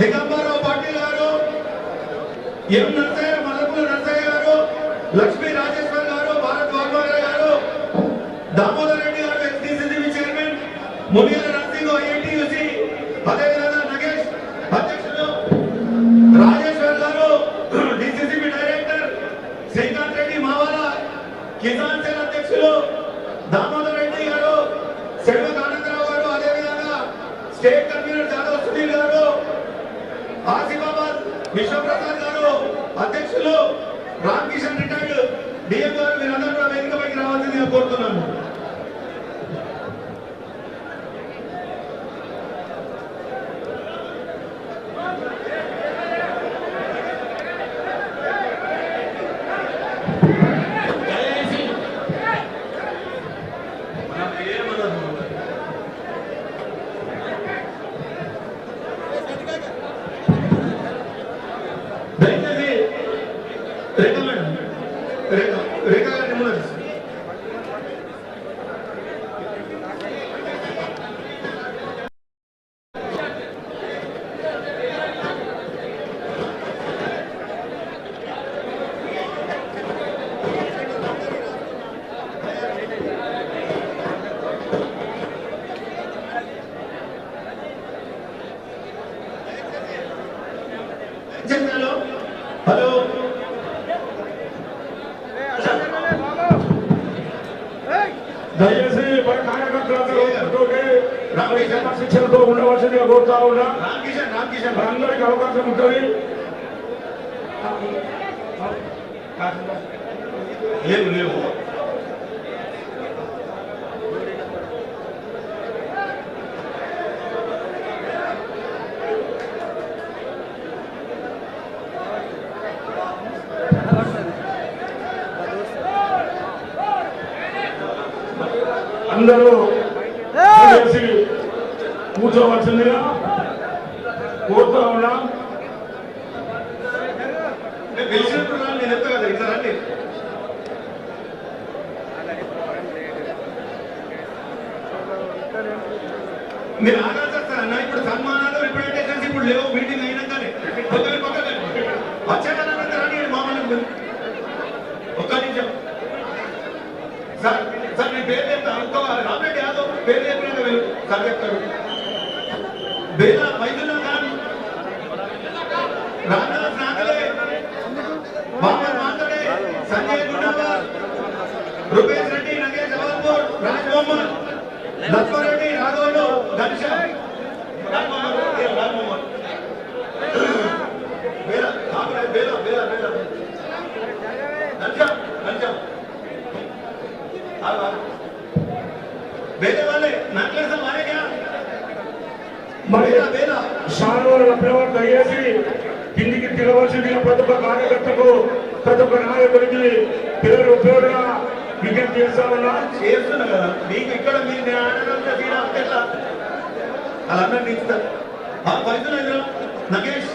దిగంబరరావు పాటిల్ గారు ఎం నరసయ్య మల్లపుల నరసయ్య గారు లక్ష్మీ రాజేశ్వర్ గారు Bharat Valmiki garu Damodar Reddy garu SDCB chairman Munigala Narsing INTUC అదేవిధంగా నగేష్ అధ్యక్షులు రాజేశ్వర్ గారు డిసిసిబి డైరెక్టర్ శ్రీకాంత్ రెడ్డి మావాల కిసాన్ సేన దయచేసి పై కార్యకర్తలందరూ ఓపికతోటి క్రమశిక్షణతో ఉండవలసిందిగా కోరుతా ఉన్నా రామ్ కిషన్ రామ్ కిషన్ అందరికీ అవకాశం ఉంటుంది లేవు లేవు అందరూ కూర్చోవలసిందిగా కోరుతా ఉన్నా. మీరు ఆగాల్సి వస్తారు అన్న ఇప్పుడు సన్మానాలు రిప్రజెంటేషన్స్ ఇప్పుడు లేవు మీటింగ్ అయినాకనే. కొద్దిగా పక్కన వచ్చేటనంత రాని మామూలు ఒక్క నిమిషం. సార్ పేరు చెప్తా రామరెడ్డి యాదవ్ పేరు చెప్పినాక వెళ్ళు బేలా మైదుల్లా ఖాన్ రామదాస్ నాగలే మహమ్మద్ మాతడే సంజయ్ రూపేష్ రెడ్డి నగేష్ జవాల్పూర్ రాజ్ మొహమ్మద్ లక్ష్మణ్ రెడ్డి రాఘవులు ఘనశ్యామ్ రాజ్ మొహమ్మద్ ఏ రాజ్ మొహమ్మద్ బేలా ఆమె బేలా బేలా బేలా ఘనశ్యామ్ ఘనశ్యామ్ ఆగు, ఆగు. बेले वाले नाकले से मारे क्या बेला बेला సానుభూతి లభ్యవారు దయచేసి కిందికి తిరగవలసిందిగా ప్రతి ఒక్క ఉన్నా. చేస్తున్నా మీకు ఇక్కడ మీరు నేను ఆడగలంటే అలా అందరినీ ఇస్తారు నగేష్